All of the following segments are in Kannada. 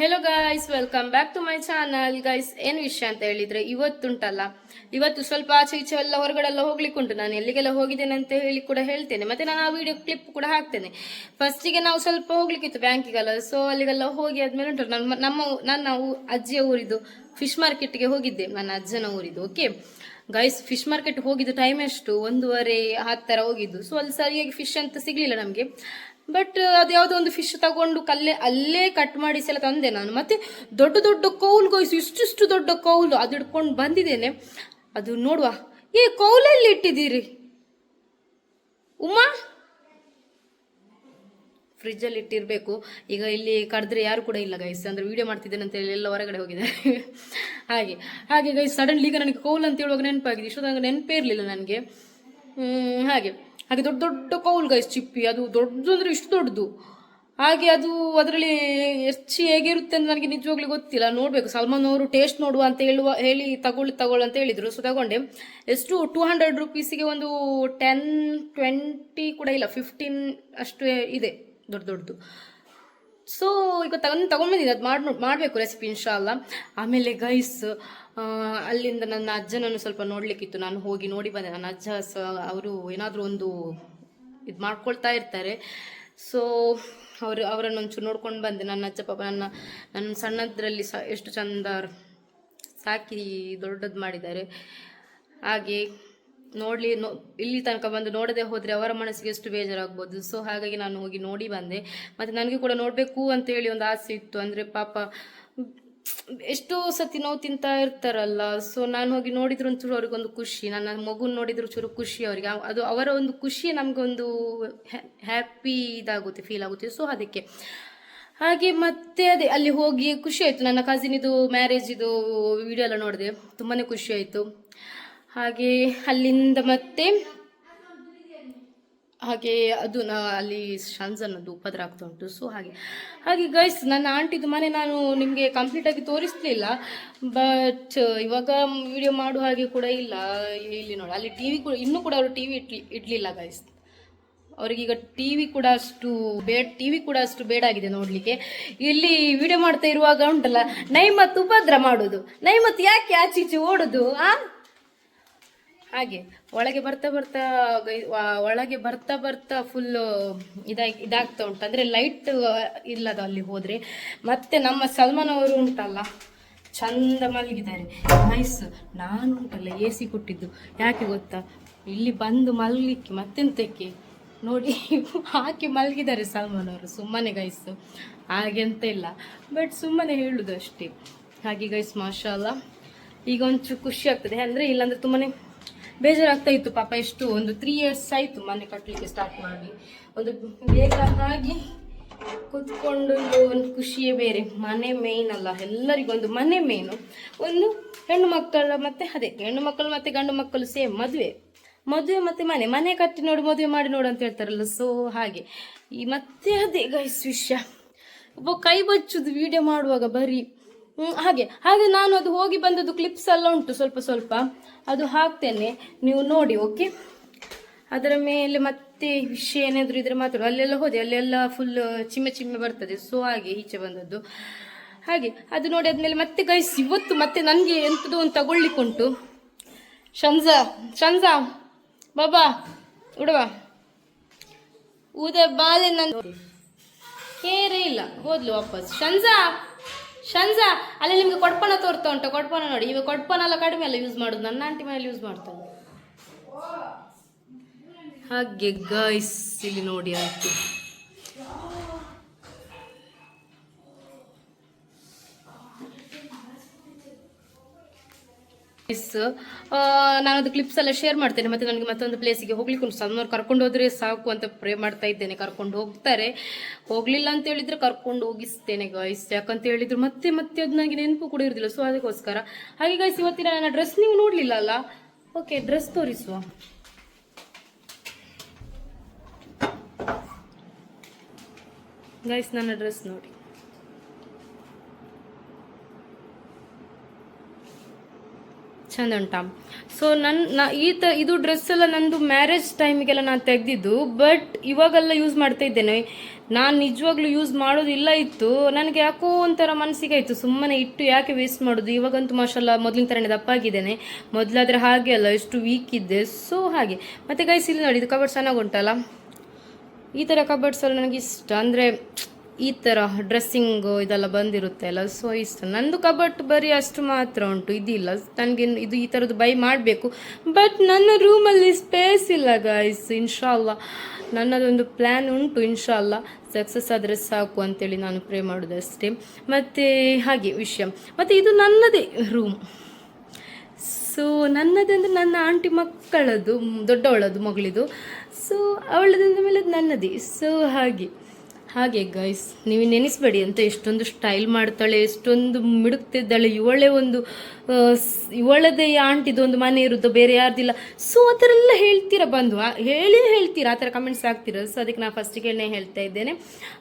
Hello guys welcome back to my channel guys ಏನು ವಿಷಯ ಅಂತ ಹೇಳಿದ್ರೆ, ಇವತ್ತುಂಟಲ್ಲ. ಇವತ್ತು ಸ್ವಲ್ಪ ಆಚೆ ಈಚೆ ಎಲ್ಲ ಹೊರಗಡೆ ಎಲ್ಲ ಹೋಗ್ಲಿಕ್ಕೆ ಉಂಟು ನಾನು ಎಲ್ಲಿಗೆಲ್ಲ ಹೋಗಿದ್ದೇನೆ ಅಂತ ಹೇಳಿ ಕೂಡ ಹೇಳ್ತೇನೆ. ಮತ್ತೆ ನಾನು ಆ ವಿಡಿಯೋ ಕ್ಲಿಪ್ ಕೂಡ ಹಾಕ್ತೇನೆ. ಫಸ್ಟಿಗೆ ನಾವು ಸ್ವಲ್ಪ ಹೋಗ್ಲಿಕ್ಕಿತ್ತು ಬ್ಯಾಂಕಿಗೆಲ್ಲ ಸೊ ಅಲ್ಲಿಗೆಲ್ಲ ಹೋಗಿ ಆದ್ಮೇಲೆ ಉಂಟು ನನ್ನ ನಮ್ಮ ನನ್ನ ಅಜ್ಜಿಯ ಊರಿದ್ದು ಫಿಶ್ ಮಾರ್ಕೆಟ್ಗೆ ಹೋಗಿದ್ದೆ. ನನ್ನ ಅಜ್ಜನ ಊರಿದು ಓಕೆ ಗೈಸ್ ಫಿಶ್ ಮಾರ್ಕೆಟ್ ಹೋಗಿದ್ದು ಟೈಮ್ ಎಷ್ಟು? ಒಂದೂವರೆ, ಹತ್ತರ ಹೋಗಿದ್ದು. ಸೊ ಅಲ್ಲಿ ಸರಿಯಾಗಿ ಫಿಶ್ ಅಂತ ಸಿಗ್ಲಿಲ್ಲ ನಮಗೆ. ಬಟ್ ಅದು ಯಾವುದೋ ಒಂದು ಫಿಶ್ ತಗೊಂಡು ಕಲ್ಲೇ, ಅಲ್ಲೇ ಕಟ್ ಮಾಡಿಸಿ ಎಲ್ಲ ತಂದೆ ನಾನು. ಮತ್ತೆ ದೊಡ್ಡ ದೊಡ್ಡ ಕೌಲ್ ಗೋಯ್ಸು ಇಷ್ಟಿಷ್ಟು ದೊಡ್ಡ ಕೌಲು ಅದು ಹಿಡ್ಕೊಂಡು ಬಂದಿದ್ದೇನೆ. ಅದು ನೋಡುವ. ಏ, ಕೌಲಲ್ಲಿ ಇಟ್ಟಿದ್ದೀರಿ? ಉಮಾ? ಫ್ರಿಜ್ಜಲ್ಲಿ ಇಟ್ಟಿರಬೇಕು. ಈಗ ಇಲ್ಲಿ ಕರೆದ್ರೆ ಯಾರು ಕೂಡ ಇಲ್ಲ ಗೈಸ್ ಅಂದ್ರೆ ವಿಡಿಯೋ ಮಾಡ್ತಿದ್ದೇನೆ ಅಂತ ಹೇಳಿ ಎಲ್ಲ ಹೊರಗಡೆ ಹೋಗಿದ್ದಾರೆ. ಹಾಗೆ ಹಾಗೆ ಗೈಸ್ ಸಡನ್ಲಿ ಈಗ ನನಗೆ ಕೌಲ್ ಅಂತ ಹೇಳುವಾಗ ನೆನಪಾಗಿದೆ. ಇಷ್ಟು ನನಗೆ ನೆನಪೇ ಇರಲಿಲ್ಲ ನನಗೆ. ಹಾಗೆ. ಹಾಗೆ ದೊಡ್ಡ ದೊಡ್ಡ ಕೌಲ್ ಗೈಸ್ ಚಿಪ್ಪಿ, ಅದು ದೊಡ್ಡದು ಅಂದರೆ ಇಷ್ಟು ದೊಡ್ಡದು. ಹಾಗೆ ಅದು ಅದರಲ್ಲಿ ಹೆಚ್ಚು ಹೇಗಿರುತ್ತೆ ಅಂತ ನನಗೆ ನಿಜವಾಗ್ಲೂ ಗೊತ್ತಿಲ್ಲ. ನೋಡಬೇಕು, ಸಲ್ಮಾನ್ ಅವರು ಟೇಸ್ಟ್ ನೋಡುವ ಅಂತ ಹೇಳುವ, ಹೇಳಿ ತಗೊಳ್ಳಿ ತಗೊಳ್ಳಿ ಅಂತ ಹೇಳಿದರು. ಸೊ ತಗೊಂಡೆ. ಎಷ್ಟು ಟೂ ಹಂಡ್ರೆಡ್ ರುಪೀಸಿಗೆ ಒಂದು ಟೆನ್ ಟ್ವೆಂಟಿ ಕೂಡ ಇಲ್ಲ ಫಿಫ್ಟೀನ್ ಅಷ್ಟು ಇದೆ, ದೊಡ್ಡ ದೊಡ್ಡದು. ಸೊ ಈಗ ತಗೊಂಡು ತಗೊಂಡ್ಬಂದಿದ್ದೆ ಅದು ಮಾಡಿ ಮಾಡಬೇಕು ರೆಸಿಪಿ ಇನ್ಶಾಲ್ಲ ಆಮೇಲೆ ಗೈಸ್ ಅಲ್ಲಿಂದ ನನ್ನ ಅಜ್ಜನನ್ನು ಸ್ವಲ್ಪ ನೋಡಲಿಕ್ಕಿತ್ತು. ನಾನು ಹೋಗಿ ನೋಡಿ ಬಂದೆ. ನನ್ನ ಅಜ್ಜ ಸ, ಅವರು ಏನಾದರೂ ಒಂದು ಇದು ಮಾಡ್ಕೊಳ್ತಾ ಇರ್ತಾರೆ. ಸೊ ಅವರು, ಅವರನ್ನು ಒಂಚೂರು ನೋಡ್ಕೊಂಡು ಬಂದೆ. ನನ್ನ ಅಜ್ಜ ಪಾಪ ನನ್ನ ನನ್ನ ಸಣ್ಣದ್ರಲ್ಲಿ ಸ, ಎಷ್ಟು ಚಂದ ಸಾಕಿ ದೊಡ್ಡದು ಮಾಡಿದ್ದಾರೆ. ಹಾಗೆ ನೋಡ್ಲಿ, ನೋ, ಇಲ್ಲಿ ತನಕ ಬಂದು ನೋಡದೆ ಹೋದರೆ ಅವರ ಮನಸ್ಸಿಗೆ ಎಷ್ಟು ಬೇಜಾರಾಗ್ಬೋದು. ಸೊ ಹಾಗಾಗಿ ನಾನು ಹೋಗಿ ನೋಡಿ ಬಂದೆ. ಮತ್ತು ನನಗೆ ಕೂಡ ನೋಡಬೇಕು ಅಂತೇಳಿ ಒಂದು ಆಸೆ ಇತ್ತು. ಅಂದರೆ ಪಾಪ, ಎಷ್ಟೋ ಸತಿ ನೋವು ತಿಂತಾ ಇರ್ತಾರಲ್ಲ. ಸೊ ನಾನು ಹೋಗಿ ನೋಡಿದ್ರು ಒಂಚೂರು ಅವ್ರಿಗೊಂದು ಖುಷಿ. ನನ್ನ ಮಗುನ ನೋಡಿದ್ರು ಚೂರು ಖುಷಿ ಅವರಿಗೆ. ಅದು ಅವರ ಒಂದು ಖುಷಿ ನಮಗೊಂದು ಹ್ಯಾಪಿ ಇದಾಗುತ್ತೆ ಫೀಲ್ ಆಗುತ್ತೆ. ಸೊ ಅದಕ್ಕೆ. ಹಾಗೆ ಮತ್ತೆ ಅದೇ, ಅಲ್ಲಿ ಹೋಗಿ ಖುಷಿ ಆಯಿತು. ನನ್ನ ಕಸಿನಿದು ಮ್ಯಾರೇಜಿದು ವಿಡಿಯೋ ಎಲ್ಲ ನೋಡಿದೆ. ತುಂಬಾ ಖುಷಿ ಆಯಿತು. ಹಾಗೆ ಅಲ್ಲಿಂದ ಮತ್ತೆ ಹಾಗೆ ಅದು ನಾ ಅಲ್ಲಿ ಶಂಜನ್ನದು ಉಪದ್ರ ಆಗ್ತಾ ಉಂಟು. ಸೊ ಹಾಗೆ ಹಾಗೆ ಗೈಸ್ ನನ್ನ ಆಂಟಿದು ಮನೆ ನಾನು ನಿಮಗೆ ಕಂಪ್ಲೀಟಾಗಿ ತೋರಿಸ್ಲಿಲ್ಲ ಬಟ್ ಇವಾಗ ವಿಡಿಯೋ ಮಾಡುವ ಹಾಗೆ ಕೂಡ ಇಲ್ಲ. ಇಲ್ಲಿ ನೋಡಿ, ಅಲ್ಲಿ ಟಿ ವಿ ಕೂಡ, ಇನ್ನೂ ಕೂಡ ಅವರು ಟಿ ವಿ ಇಡ್ಲಿ ಇಡಲಿಲ್ಲ ಗೈಸ್ ಅವ್ರಿಗೀಗ ಟಿ ವಿ ಕೂಡ ಅಷ್ಟು ಬೇಡ ಟಿ ವಿ ಕೂಡ ಅಷ್ಟು ಬೇಡಾಗಿದೆ ನೋಡಲಿಕ್ಕೆ. ಇಲ್ಲಿ ವಿಡಿಯೋ ಮಾಡ್ತಾ ಇರುವಾಗ ಉಂಟಲ್ಲ, ನೈಮತ್ ಉಪದ್ರ ಮಾಡೋದು. ನೈಮತ್ ಯಾಕೆ ಆಚೀಚೆ ಓಡೋದು, ಆ? ಹಾಗೆ ಒಳಗೆ ಬರ್ತಾ ಬರ್ತಾ ಒಳಗೆ ಬರ್ತಾ ಬರ್ತಾ ಫುಲ್ ಇದಾಗಿ, ಇದಾಗ್ತಾ ಉಂಟು. ಅಂದರೆ ಲೈಟ್ ಇಲ್ಲದ ಅಲ್ಲಿ ಹೋದರೆ. ಮತ್ತೆ ನಮ್ಮ ಸಲ್ಮಾನ್ ಅವರು ಉಂಟಲ್ಲ, ಚಂದ ಮಲಗಿದ್ದಾರೆ. ನೈಸ್ ನಾನು ಉಂಟಲ್ಲ ಎ ಸಿ ಕೊಟ್ಟಿದ್ದು. ಯಾಕೆ ಗೊತ್ತಾ? ಇಲ್ಲಿ ಬಂದು ಮಲಗಲಿಕ್ಕೆ ಮತ್ತೆಂತಕ್ಕೆ? ನೋಡಿ, ಹಾಕಿ ಮಲಗಿದ್ದಾರೆ ಸಲ್ಮಾನ್ ಅವರು. ಸುಮ್ಮನೆ ಗೈಸು ಹಾಗೆಂತ ಇಲ್ಲ. ಬಟ್ ಸುಮ್ಮನೆ ಹೇಳುದು ಅಷ್ಟೇ ಹಾಗೆ ಗೈಸ್ ಮಾಷಾಲ್ಲ ಈಗ ಒಂಚೂರು ಖುಷಿ ಆಗ್ತದೆ. ಅಂದರೆ ಇಲ್ಲಾಂದರೆ ತುಂಬಾನೇ ಬೇಜಾರಾಗ್ತಾ ಇತ್ತು ಪಾಪ ಎಷ್ಟು, ಒಂದು ತ್ರೀ ಇಯರ್ಸ್ ಆಯಿತು ಮನೆ ಕಟ್ಟಲಿಕ್ಕೆ ಸ್ಟಾರ್ಟ್ ಮಾಡಿ. ಒಂದು ಬೇಗ ಆಗಿ ಕುತ್ಕೊಂಡು ಒಂದು ಖುಷಿಯೇ ಬೇರೆ. ಮನೆ ಮೇಯ್ನ್ ಅಲ್ಲ, ಎಲ್ಲರಿಗೊಂದು ಮನೆ ಮೇಯ್ನು ಒಂದು ಹೆಣ್ಣು ಮಕ್ಕಳ ಮತ್ತೆ ಅದೇ, ಹೆಣ್ಣು ಮಕ್ಕಳು ಮತ್ತೆ ಗಂಡು ಮಕ್ಕಳು ಸೇಮ್ ಮದುವೆ. ಮದುವೆ ಮತ್ತೆ ಮನೆ ಮನೆ ಕಟ್ಟಿ ನೋಡಿ ಮದುವೆ ಮಾಡಿ ನೋಡು ಅಂತ ಹೇಳ್ತಾರಲ್ಲ ಸೊ ಹಾಗೆ. ಈ ಮತ್ತೆ ಅದೇ ಗೈಸ್ ವಿಷಯ. ಒಬ್ಬ ಕೈ ಬಚ್ಚುದು ವಿಡಿಯೋ ಮಾಡುವಾಗ ಬರೀ ಹಾಗೆ. ಹಾಗೆ ನಾನು ಅದು ಹೋಗಿ ಬಂದದ್ದು ಕ್ಲಿಪ್ಸ್ ಎಲ್ಲ ಉಂಟು ಸ್ವಲ್ಪ ಸ್ವಲ್ಪ. ಅದು ಹಾಕ್ತೇನೆ. ನೀವು ನೋಡಿ ಓಕೆ ಅದರ ಮೇಲೆ ಮತ್ತೆ ವಿಷಯ ಏನಾದರೂ ಇದ್ರೆ ಮಾತ್ರ ಅಲ್ಲೆಲ್ಲ ಹೋದೆ, ಅಲ್ಲೆಲ್ಲ ಫುಲ್ ಚಿಮ್ಮೆ ಚಿಮ್ಮೆ ಬರ್ತದೆ. ಸೊ ಹಾಗೆ ಈಚೆ ಬಂದದ್ದು. ಹಾಗೆ, ಅದು ನೋಡಿ ಆದ್ಮೇಲೆ ಮತ್ತೆ ಗೈಸ್ ಇವತ್ತು ಮತ್ತೆ ನನಗೆ ಎಂಥದ್ದು ಒಂದು ತಗೊಳ್ಲಿಕ್ಕುಂಟು ಶಂಜಾ ಶಂಜಾ, ಬಾಬಾ ಉಡವಾ ಊದ ಬಾಲೆ ನನ್ನ ಕೇರೇ ಇಲ್ಲ. ಹೋದ್ಲು ವಾಪಸ್. ಶಂಜಾ! ಶಂಜಾ ಅಲ್ಲಿ ನಿಮ್ಗೆ ಕೊಡ್ಪನ ತೋರ್ತಾ ಉಂಟು, ಕೊಡ್ಪನ ನೋಡಿ. ಇವಾಗ ಕೊಡ್ಪನ ಎಲ್ಲ ಕಡಿಮೆ ಅಲ್ಲ ಯೂಸ್ ಮಾಡೋದು. ನನ್ನ ಆಂಟಿ ಮನೇಲಿ ಯೂಸ್ ಮಾಡ್ತಾನೆ ಹಾಗೆ ಗಾಯ್ಸ್ ಇಲ್ಲಿ ನೋಡಿ ಆಯ್ತು ಎಸ್ ಅದು ಕ್ಲಿಪ್ಸ್ ಎಲ್ಲ ಶೇರ್ ಮಾಡ್ತೇನೆ. ಮತ್ತೆ ನನಗೆ ಮತ್ತೊಂದು ಪ್ಲೇಸಿಗೆ ಹೋಗ್ಲಿಕ್ಕೆ ಉಂಟು. ಸಣ್ಣವ್ರು ಕರ್ಕೊಂಡು ಹೋದ್ರೆ ಸಾಕು ಅಂತ ಪ್ರೇ ಮಾಡ್ತಾ ಇದ್ದೇನೆ. ಕರ್ಕೊಂಡು ಹೋಗ್ತಾರೆ. ಹೋಗ್ಲಿಲ್ಲ ಅಂತ ಹೇಳಿದ್ರೆ ಕರ್ಕೊಂಡು ಹೋಗಿಸ್ತೇನೆ ಗಾಯ್ಸ್ ಯಾಕಂತ ಹೇಳಿದ್ರು ಮತ್ತೆ ಮತ್ತೆ ಅದು ನನಗೆ ನೆನಪು ಕೂಡ ಇರೋದಿಲ್ಲ. ಸೊ ಅದಕ್ಕೋಸ್ಕರ. ಹಾಗೆ ಗಾಯ್ಸ್ ಇವತ್ತಿನ ನನ್ನ ಡ್ರೆಸ್ ನೀವು ನೋಡ್ಲಿಲ್ಲ ಅಲ್ಲ? ಓಕೆ ಡ್ರೆಸ್ ತೋರಿಸುವ. ಗೈಸ್ ನನ್ನ ಡ್ರೆಸ್ ನೋಡಿ. ಚಂದ ಉಂಟಾ. ಸೊ ನನ್ನ ಈ ತ, ಇದು ಡ್ರೆಸ್ ಎಲ್ಲ ನಂದು ಮ್ಯಾರೇಜ್ ಟೈಮಿಗೆಲ್ಲ ನಾನು ತೆಗೆದಿದ್ದು ಬಟ್ ಇವಾಗೆಲ್ಲ ಯೂಸ್ ಮಾಡ್ತಾ ಇದ್ದೇನೆ. ನಾನು ನಿಜವಾಗ್ಲೂ ಯೂಸ್ ಮಾಡೋದಿಲ್ಲ ಇತ್ತು. ನನಗೆ ಯಾಕೋ ಒಂಥರ ಮನಸ್ಸಿಗೆ ಆಯಿತು. ಸುಮ್ಮನೆ ಇಟ್ಟು ಯಾಕೆ ವೇಸ್ಟ್ ಮಾಡೋದು? ಇವಾಗಂತೂ ಮಾಷಲ್ಲ ಮೊದಲಿನ ಥರನೇ ದಪ್ಪಾಗಿದ್ದೇನೆ. ಮೊದಲಾದರೆ ಹಾಗೆ ಅಲ್ಲ, ಎಷ್ಟು ವೀಕ್ ಇದ್ದೆ. ಸೊ ಹಾಗೆ. ಮತ್ತು ಗೈಸ್ ಇಲ್ಲಿ ನೋಡಿ, ಇದು ಕಬರ್ಡ್ ಚೆನ್ನಾಗಿ ಉಂಟಲ್ಲ? ಈ ಥರ ಕಬರ್ಡ್ಸ್ ಎಲ್ಲ ನನಗೆ ಇಷ್ಟ. ಅಂದರೆ ಈ ಥರ ಡ್ರೆಸ್ಸಿಂಗ್ ಇದೆಲ್ಲ ಬಂದಿರುತ್ತೆ ಅಲ್ಲ? ಸೊ ಇಷ್ಟ. ನಂದು ಕಬಟ್ ಬರೀ ಅಷ್ಟು ಮಾತ್ರ ಉಂಟು. ಇದಿಲ್ಲ. ನನಗೆ ಇದು ಈ ಥರದ್ದು ಬೈ ಮಾಡಬೇಕು. ಬಟ್ ನನ್ನ ರೂಮಲ್ಲಿ ಸ್ಪೇಸ್ ಇಲ್ಲ ಗಾಯ್ಸ್ ಇನ್ಶಾಲ್ಲ ನನ್ನದೊಂದು ಪ್ಲ್ಯಾನ್ ಉಂಟು ಇನ್ಶಾಲ್ಲ ಸಕ್ಸಸ್ ಆದರೆ ಸಾಕು ಅಂತೇಳಿ ನಾನು ಪ್ರೇ ಮಾಡೋದಷ್ಟೇ ಮತ್ತು ಹಾಗೆ ವಿಷಯ. ಮತ್ತು ಇದು ನನ್ನದೇ ರೂಮ್ ಸೊ ನನ್ನದಂದ್ರೆ ನನ್ನ ಆಂಟಿ ಮಕ್ಕಳದು ದೊಡ್ಡವಳದು ಮಗಳಿದು ಸೊ ಅವಳದಂದ ಮೇಲೆ ನನ್ನದೇ. ಸೊ ಹಾಗೆ. ಹಾಗೆ ಗೈಸ್ ನೀವು ನೆನೆಸ್ಬೇಡಿ ಅಂತ ಎಷ್ಟೊಂದು ಸ್ಟೈಲ್ ಮಾಡ್ತಾಳೆ ಎಷ್ಟೊಂದು ಮಿಡುಕ್ತಿದ್ದಾಳೆ. ಇವಳೇ ಒಂದು ಇವಳದೇ ಆಂಟಿದು ಒಂದು ಮನೆ ಇರುತ್ತೋ ಬೇರೆ ಯಾರ್ದಿಲ್ಲ ಸೊ ಆ ಥರ ಎಲ್ಲ ಹೇಳ್ತೀರಾ ಬಂದು? ಹೇಳಿ ಹೇಳ್ತೀರಾ? ಆ ಥರ ಕಮೆಂಟ್ಸ್ ಆಗ್ತೀರ ಸೊ ಅದಕ್ಕೆ ನಾನು ಫಸ್ಟಿಗೆ ಹೇಳ್ತಾ ಇದ್ದೇನೆ.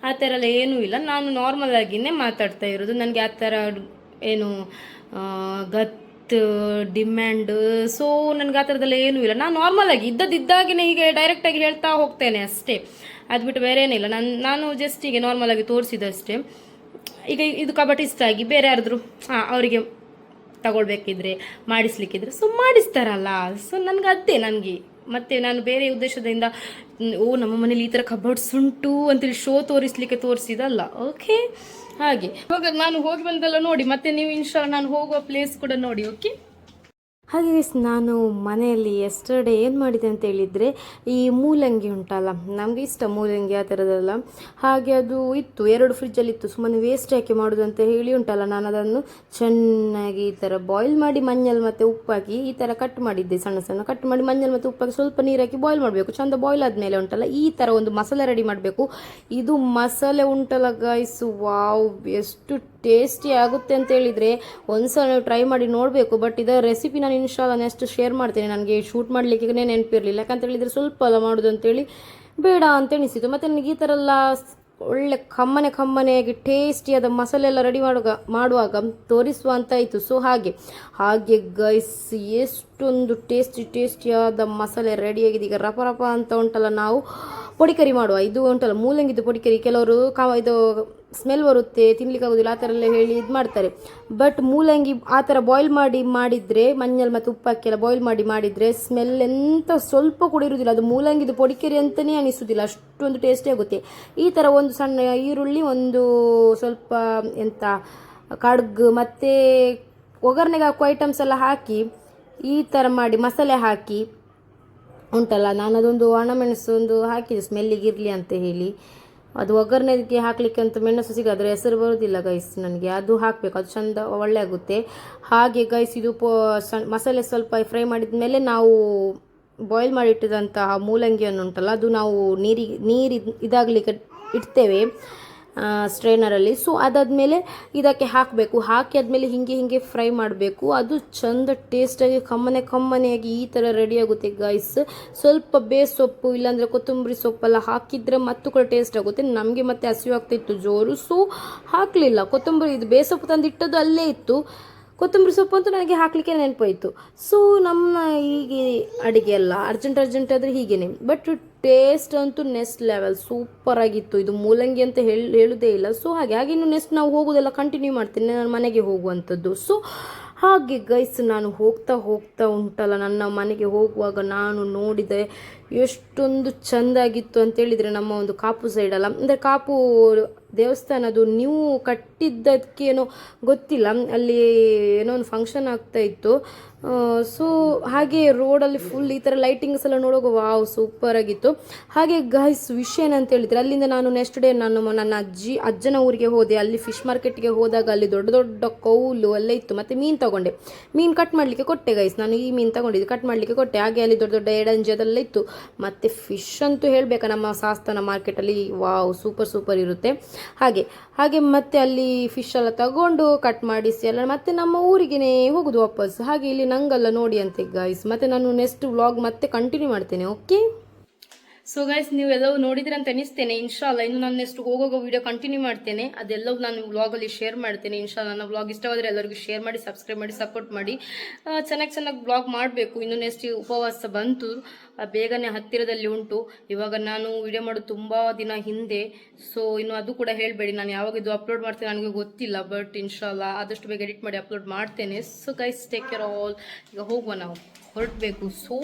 ಆ ಥರ ಎಲ್ಲ ಏನೂ ಇಲ್ಲ. ನಾನು ನಾರ್ಮಲ್ ಆಗಿನೇ ಮಾತಾಡ್ತಾ ಇರೋದು. ನನಗೆ ಆ ಥರ ಏನು ಆ, ಗತ್ ಡಿಮ್ಯಾಂಡ್. ಸೊ ನನಗೆ ಆ ಥರದ್ದೆಲ್ಲ ಏನೂ ಇಲ್ಲ. ನಾನು ನಾರ್ಮಲ್ ಆಗಿ ಇದ್ದದಿದ್ದಾಗಿನೇ ಹೀಗೆ ಡೈರೆಕ್ಟಾಗಿ ಹೇಳ್ತಾ ಹೋಗ್ತೇನೆ ಅಷ್ಟೇ. ಅದು ಬಿಟ್ಟು ಬೇರೆ ಏನಿಲ್ಲ ನಾನು ನಾನು ಜಸ್ಟ್ ಹೀಗೆ ನಾರ್ಮಲ್ ಆಗಿ ತೋರಿಸಿದಷ್ಟೇ ಈಗ ಇದು ಕಬಡ್ಡಿ ಇಷ್ಟ ಆಗಿ ಬೇರೆ ಯಾರಾದರೂ, ಹಾಂ, ಅವರಿಗೆ ತಗೊಳ್ಬೇಕಿದ್ರೆ, ಮಾಡಿಸ್ಲಿಕ್ಕಿದ್ರೆ ಸೊ ಮಾಡಿಸ್ತಾರಲ್ಲ. ಸೊ ನನಗೆ ಅದೇ ನನಗೆ. ಮತ್ತೆ ನಾನು ಬೇರೆ ಉದ್ದೇಶದಿಂದ, ಓ, ನಮ್ಮ ಮನೇಲಿ ಈ ಥರ ಕಬರ್ಡ್ಸ್ ಉಂಟು ಅಂತೇಳಿ ಶೋ ತೋರಿಸ್ಲಿಕ್ಕೆ ತೋರಿಸಿದಲ್ಲ. ಓಕೆ ಹಾಗೆ. ಹೋಗ ನಾನು ಹೋಗಿ ಬಂದೆಲ್ಲ ನೋಡಿ, ಮತ್ತೆ ನೀವು ಇನ್ಶಾ ನಾನು ಹೋಗುವ ಪ್ಲೇಸ್ ಕೂಡ ನೋಡಿ ಓಕೆ ಹಾಗೆ ಗೈಸ್ ನಾನು ಮನೆಯಲ್ಲಿ ಎಸ್ಟರ್ಡೆ ಏನು ಮಾಡಿದೆ ಅಂತ ಹೇಳಿದರೆ, ಈ ಮೂಲಂಗಿ ಉಂಟಲ್ಲ, ನಮಗೆ ಇಷ್ಟ ಮೂಲಂಗಿ ಆ ಥರದ್ದೆಲ್ಲ ಹಾಗೆ ಅದು ಇತ್ತು, ಎರಡು ಫ್ರಿಜ್ಜಲ್ಲಿ ಇತ್ತು, ಸುಮ್ಮನೆ ವೇಸ್ಟ್ ಯಾಕೆ ಮಾಡೋದು ಅಂತ ಹೇಳಿ ಉಂಟಲ್ಲ, ನಾನು ಅದನ್ನು ಚೆನ್ನಾಗಿ ಈ ಥರ ಬಾಯ್ಲ್ ಮಾಡಿ ಮಂಜಲ್ ಮತ್ತು ಉಪ್ಪಾಕಿ ಈ ಥರ ಕಟ್ ಮಾಡಿದ್ದೆ, ಸಣ್ಣ ಸಣ್ಣ ಕಟ್ ಮಾಡಿ ಮಂಜಲ್ ಮತ್ತು ಉಪ್ಪಾಕಿ ಸ್ವಲ್ಪ ನೀರು ಹಾಕಿ ಬಾಯ್ಲ್ ಮಾಡಬೇಕು. ಚಂದ ಬಾಯ್ಲ್ ಆದಮೇಲೆ ಉಂಟಲ್ಲ, ಈ ಥರ ಒಂದು ಮಸಾಲೆ ರೆಡಿ ಮಾಡಬೇಕು. ಇದು ಮಸಾಲೆ ಉಂಟಲ್ಲ ಗಾಯಿಸು ವಾವ್ ಎಷ್ಟು ಟೇಸ್ಟಿ ಆಗುತ್ತೆ ಅಂತ ಹೇಳಿದರೆ ಒಂದ್ಸಲ ನೀವು ಟ್ರೈ ಮಾಡಿ ನೋಡಬೇಕು ಬಟ್ ಇದರ ರೆಸಿಪಿ ನಾನು ಇನ್ಶಾಲ್ಲ ನೆಕ್ಸ್ಟ್ ಶೇರ್ ಮಾಡ್ತೇನೆ. ನನಗೆ ಶೂಟ್ ಮಾಡಲಿಕ್ಕೆ ನೆನಪಿರಲಿಲ್ಲ. ಯಾಕಂತ ಹೇಳಿದರೆ ಸ್ವಲ್ಪ ಅಲ್ಲ ಮಾಡೋದು ಅಂತೇಳಿ ಬೇಡ ಅಂತ ಎಣಿಸಿತು. ಮತ್ತು ನನಗೆ ಈ ಥರ ಎಲ್ಲ ಒಳ್ಳೆ ಕಮ್ಮನೆ ಕಮ್ಮನೆಯಾಗಿ ಟೇಸ್ಟಿಯಾದ ಮಸಾಲೆ ಎಲ್ಲ ರೆಡಿ ಮಾಡುವಾಗ ಮಾಡುವಾಗ ತೋರಿಸುವ ಅಂತ ಆಯಿತು. ಸೊ ಹಾಗೆ ಹಾಗೆ ಗೈಸ್ ಎಷ್ಟೊಂದು ಟೇಸ್ಟಿ ಟೇಸ್ಟಿಯಾದ ಮಸಾಲೆ ರೆಡಿಯಾಗಿದೆ ಈಗ ರಪ ರಪ ಅಂತ ಉಂಟಲ್ಲ ನಾವು ಪೊಡಿಕರಿ ಮಾಡುವ. ಇದು ಉಂಟಲ್ಲ ಮೂಲಂಗಿದ್ದು ಪೊಡಿಕರಿ ಕೆಲವರು ಕ ಇದು ಸ್ಮೆಲ್ ಬರುತ್ತೆ, ತಿನ್ಲಿಕ್ಕೆ ಆಗೋದಿಲ್ಲ, ಆ ಥರ ಎಲ್ಲ ಹೇಳಿ ಇದು ಮಾಡ್ತಾರೆ. ಬಟ್ ಮೂಲಂಗಿ ಆ ಥರ ಬಾಯ್ಲ್ ಮಾಡಿ ಮಾಡಿದರೆ ಮಂಜಲ್ ಮತ್ತು ಉಪ್ಪಕ್ಕೆಲ್ಲ ಬಾಯ್ಲ್ ಮಾಡಿ ಮಾಡಿದರೆ ಸ್ಮೆಲ್ ಎಂಥ ಸ್ವಲ್ಪ ಕೂಡ ಇರುವುದಿಲ್ಲ ಅದು ಮೂಲಂಗಿದು ಪೊಡಿಕೆರಿ ಅಂತಲೇ ಅನಿಸೋದಿಲ್ಲ, ಅಷ್ಟೊಂದು ಟೇಸ್ಟಿ ಆಗುತ್ತೆ. ಈ ಥರ ಒಂದು ಸಣ್ಣ ಈರುಳ್ಳಿ, ಒಂದು ಸ್ವಲ್ಪ ಎಂಥ ಕಡ್ಗು ಮತ್ತು ಒಗ್ಗರಣೆಗೆ ಹಾಕುವ ಐಟಮ್ಸ್ ಎಲ್ಲ ಹಾಕಿ, ಈ ಥರ ಮಾಡಿ ಮಸಾಲೆ ಹಾಕಿ, ಉಂಟಲ್ಲ ನಾನು ಅದೊಂದು ಒಣಮೆಣಸು ಒಂದು ಹಾಕಿದೆ ಸ್ಮೆಲ್ಲಿಗೆ ಇರಲಿ ಅಂತ ಹೇಳಿ. ಅದು ಒಗ್ಗರಣೆಗೆ ಹಾಕಲಿಕ್ಕೆ ಅಂತ ಮೆಣಸು ಸಿಗೋದ್ರೆ ಹೆಸರು ಬರೋದಿಲ್ಲ ಗೈಸ್ ನನಗೆ. ಅದು ಹಾಕಬೇಕು, ಅದು ಚಂದ ಒಳ್ಳೆ ಆಗುತ್ತೆ ಹಾಗೆ ಗೈಸ್ ಇದು ಮಸಾಲೆ ಸ್ವಲ್ಪ ಫ್ರೈ ಮಾಡಿದ ಮೇಲೆ ನಾವು ಬಾಯ್ಲ್ ಮಾಡಿಟ್ಟಿದಂತಹ ಮೂಲಂಗಿಯನ್ನು ಉಂಟಲ್ಲ ಅದು ನಾವು ನೀರಿಗೆ ನೀರು ಇದಾಗಲಿಕ್ಕೆ ಇಡ್ತೇವೆ. ಸ್ಟ್ರೈನರಲ್ಲಿ ಸೊ ಅದಾದಮೇಲೆ ಇದಕ್ಕೆ ಹಾಕಬೇಕು. ಹಾಕಿ ಆದಮೇಲೆ ಹಿಂಗೆ ಹಿಂಗೆ ಫ್ರೈ ಮಾಡಬೇಕು. ಅದು ಚಂದ ಟೇಸ್ಟಾಗಿ ಕಮ್ಮನೆ ಕಮ್ಮನೆಯಾಗಿ ಈ ಥರ ರೆಡಿಯಾಗುತ್ತೆ ಗೈಸ್ ಸ್ವಲ್ಪ ಬೇಸೊಪ್ಪು ಇಲ್ಲಾಂದರೆ ಕೊತ್ತಂಬರಿ ಸೊಪ್ಪೆಲ್ಲ ಹಾಕಿದರೆ ಮತ್ತು ಕೂಡ ಟೇಸ್ಟ್ ಆಗುತ್ತೆ. ನಮಗೆ ಮತ್ತೆ ಹಸಿವಾಗ್ತಿತ್ತು ಜೋರು. ಸೊ ಹಾಕಲಿಲ್ಲ. ಕೊತ್ತಂಬರಿ, ಇದು ಬೇಸೊಪ್ಪು ತಂದಿಟ್ಟದ್ದು ಅಲ್ಲೇ ಇತ್ತು. ಕೊತ್ತಂಬರಿ ಸೊಪ್ಪು ಅಂತೂ ನನಗೆ ಹಾಕಲಿಕ್ಕೆ ನೆನಪಾಯಿತು. ಸೊ ನಮ್ಮ ಹೀಗೆ ಅಡುಗೆ ಎಲ್ಲ ಅರ್ಜೆಂಟ್ ಅರ್ಜೆಂಟ್ ಆದರೆ ಹೀಗೇನೆ ಬಟ್ ಟೇಸ್ಟ್ ಅಂತೂ ನೆಕ್ಸ್ಟ್ ಲೆವೆಲ್ ಸೂಪರ್ ಆಗಿತ್ತು. ಇದು ಮೂಲಂಗಿ ಅಂತ ಹೇಳಿ ಹೇಳೋದೇ ಇಲ್ಲ. ಸೊ ಹಾಗೆ ಹಾಗೆ ಇನ್ನು ನೆಕ್ಸ್ಟ್ ನಾವು ಹೋಗೋದೆಲ್ಲ ಕಂಟಿನ್ಯೂ ಮಾಡ್ತೀನಿ. ನಾನು ಮನೆಗೆ ಹೋಗುವಂಥದ್ದು ಸೊ ಹಾಗೆ ಗೈಸ್ ನಾನು ಹೋಗ್ತಾ ಹೋಗ್ತಾ ಉಂಟಲ್ಲ, ನನ್ನ ಮನೆಗೆ ಹೋಗುವಾಗ ನಾನು ನೋಡಿದೆ ಎಷ್ಟೊಂದು ಚೆಂದಾಗಿತ್ತು ಅಂತೇಳಿದರೆ ನಮ್ಮ ಒಂದು ಕಾಪು ಸೈಡಲ್ಲ ಅಂದರೆ ಕಾಪು ದೇವಸ್ಥಾನ ಅದು ನೀವು ಕಟ್ಟಿದ್ದಕ್ಕೇನೋ ಗೊತ್ತಿಲ್ಲ. ಅಲ್ಲಿ ಏನೋ ಒಂದು ಫಂಕ್ಷನ್ ಆಗ್ತಾ ಇತ್ತು. ಸೊ ಹಾಗೆ ರೋಡಲ್ಲಿ ಫುಲ್ ಈ ಥರ ಲೈಟಿಂಗ್ಸ್ ಎಲ್ಲ ನೋಡುವಾಗ ವಾವ್ ಸೂಪರ್ ಆಗಿತ್ತು. ಹಾಗೆ ಗಾಯ್ಸ್ ವಿಷಯ ಏನಂತ ಹೇಳಿದ್ರೆ, ಅಲ್ಲಿಂದ ನಾನು ನೆಕ್ಸ್ಟ್ ಡೇ ನಾನು ನನ್ನ ಅಜ್ಜಿ, ಅಜ್ಜನ ಊರಿಗೆ ಹೋದೆ. ಅಲ್ಲಿ ಫಿಶ್ ಮಾರ್ಕೆಟ್ಗೆ ಹೋದಾಗ ಅಲ್ಲಿ ದೊಡ್ಡ ದೊಡ್ಡ ಕೌಲು ಎಲ್ಲ ಇತ್ತು. ಮತ್ತು ಮೀನು ತಗೊಂಡೆ. ಮೀನು ಕಟ್ ಮಾಡಲಿಕ್ಕೆ ಕೊಟ್ಟೆ ಗೈಸ್ ನಾನು ಈ ಮೀನು ತಗೊಂಡಿದ್ದು ಕಟ್ ಮಾಡಲಿಕ್ಕೆ ಕೊಟ್ಟೆ. ಹಾಗೆ ಅಲ್ಲಿ ದೊಡ್ಡ ದೊಡ್ಡ ಎಡಂಜಿ ಇತ್ತು. ಮತ್ತು ಫಿಶ್ ಅಂತೂ ಹೇಳಬೇಕಾ, ನಮ್ಮ ಸಾಸ್ತನ ಮಾರ್ಕೆಟಲ್ಲಿ ವಾವ್ ಸೂಪರ್ ಸೂಪರ್ ಇರುತ್ತೆ. ಹಾಗೆ ಹಾಗೆ ಮತ್ತೆ ಅಲ್ಲಿ ಫಿಶ್ ಎಲ್ಲ ತಗೊಂಡು ಕಟ್ ಮಾಡಿಸಿ ಎಲ್ಲ, ಮತ್ತೆ ನಮ್ಮ ಊರಿಗೆನೇ ಹೋಗುದು ವಾಪಸ್. ಹಾಗೆ ಇಲ್ಲಿ ನಂಗೆಲ್ಲ ನೋಡಿ ಅಂತೆ ಗಾಯ್ಸ್ ಮತ್ತೆ ನಾನು ನೆಕ್ಸ್ಟ್ ವ್ಲಾಗ್ ಮತ್ತೆ ಕಂಟಿನ್ಯೂ ಮಾಡ್ತೇನೆ ಓಕೆ ಸೊ ಗೈಸ್ ನೀವೆಲ್ಲವೂ ನೋಡಿದ್ರೆ ಅಂತ ಅನಿಸ್ತೇನೆ ಇನ್ಶಾಲ್ಲ ಇನ್ನು ನಾನು ನೆಕ್ಸ್ಟ್ ಹೋಗೋಗೋ ವಿಡಿಯೋ ಕಂಟಿನ್ಯೂ ಮಾಡ್ತೇನೆ. ಅದೆಲ್ಲವೂ ನಾನು ವ್ಲಾಗಲ್ಲಿ ಶೇರ್ ಮಾಡ್ತೇನೆ. ಇನ್ಶಾಲ್ಲ ನನ್ನ ವ್ಲಾಗ್ ಇಷ್ಟವಾದರೆ ಎಲ್ಲರಿಗೂ ಶೇರ್ ಮಾಡಿ ಸಬ್ಸ್ಕ್ರೈಬ್ ಮಾಡಿ ಸಪೋರ್ಟ್ ಮಾಡಿ. ಚೆನ್ನಾಗಿ ಚೆನ್ನಾಗಿ ಬ್ಲಾಗ್ ಮಾಡಬೇಕು. ಇನ್ನು ನೆಕ್ಸ್ಟ್ ಉಪವಾಸ ಬಂತು. ಬೇಗನೆ ಹತ್ತಿರದಲ್ಲಿ ಉಂಟು. ಇವಾಗ ನಾನು ವಿಡಿಯೋ ಮಾಡೋದು ತುಂಬ ದಿನ ಹಿಂದೆ. ಸೊ ಇನ್ನು ಅದು ಕೂಡ ಹೇಳಬೇಡಿ. ನಾನು ಯಾವಾಗ ಇದು ಅಪ್ಲೋಡ್ ಮಾಡ್ತೇನೆ ನನಗೆ ಗೊತ್ತಿಲ್ಲ. ಬಟ್ ಇನ್ಶಾಲ್ಲ ಆದಷ್ಟು ಬೇಗ ಎಡಿಟ್ ಮಾಡಿ ಅಪ್ಲೋಡ್ ಮಾಡ್ತೇನೆ. So guys take care all ಈಗ ಹೋಗುವ ನಾವು. ಹೊರಡಬೇಕು. ಸೊ